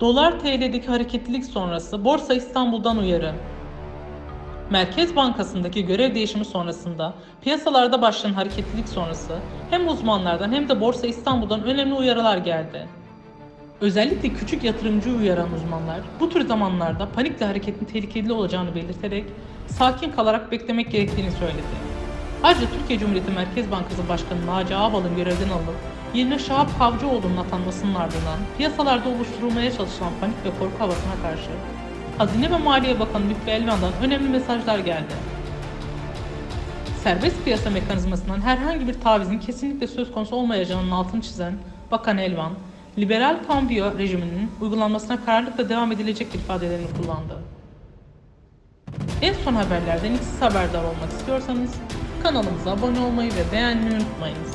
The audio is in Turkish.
Dolar TL'deki hareketlilik sonrası Borsa İstanbul'dan uyarı. Merkez Bankası'ndaki görev değişimi sonrasında piyasalarda başlayan hareketlilik sonrası hem uzmanlardan hem de Borsa İstanbul'dan önemli uyarılar geldi. Özellikle küçük yatırımcı uyaran uzmanlar bu tür zamanlarda panikle hareketin tehlikeli olacağını belirterek sakin kalarak beklemek gerektiğini söyledi. Ayrıca Türkiye Cumhuriyeti Merkez Bankası Başkanı Naci Ağbal'ın görevden alınıp yerine Şahap Kavcıoğlu'nun atanmasının ardından piyasalarda oluşturulmaya çalışılan panik ve korku havasına karşı Hazine ve Maliye Bakanı Lütfi Elvan'dan önemli mesajlar geldi. Serbest piyasa mekanizmasından herhangi bir tavizin kesinlikle söz konusu olmayacağının altını çizen Bakan Elvan, liberal kambiyo rejiminin uygulanmasına kararlılıkla devam edilecektir ifadelerini kullandı. En son haberlerden ilk siz haberdar olmak istiyorsanız kanalımıza abone olmayı ve beğenmeyi unutmayınız.